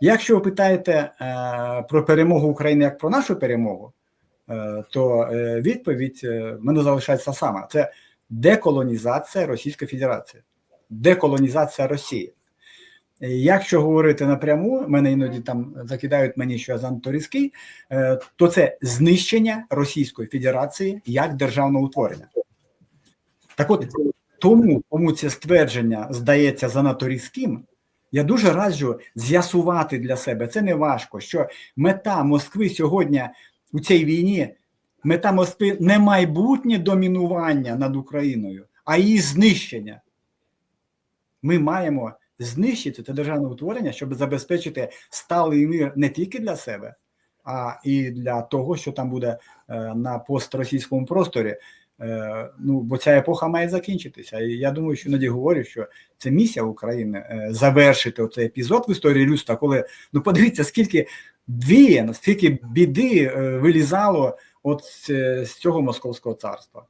Якщо ви питаєте е, про перемогу України як про нашу перемогу, е, то е, відповідь в мене залишається сама: це деколонізація Російської Федерації, деколонізація Росії. Якщо говорити напряму, мене іноді там закидають мені, що я занадто різкий, то це знищення Російської Федерації як державного утворення. Так от тому, кому це ствердження здається занадто різким, я дуже раджу з'ясувати для себе, це не важко, що мета Москви сьогодні у цій війні, мета Москви не майбутнє домінування над Україною, а її знищення. Ми маємо знищити це державне утворення, щоб забезпечити сталий мир не тільки для себе, а і для того, що там буде е, на постросійському просторі. Е, ну, бо ця епоха має закінчитися. І я думаю, що іноді говорю, що це місія України е, завершити цей епізод в історії людства, коли ну подивіться, скільки двіє, скільки біди е, вилізало от з цього московського царства.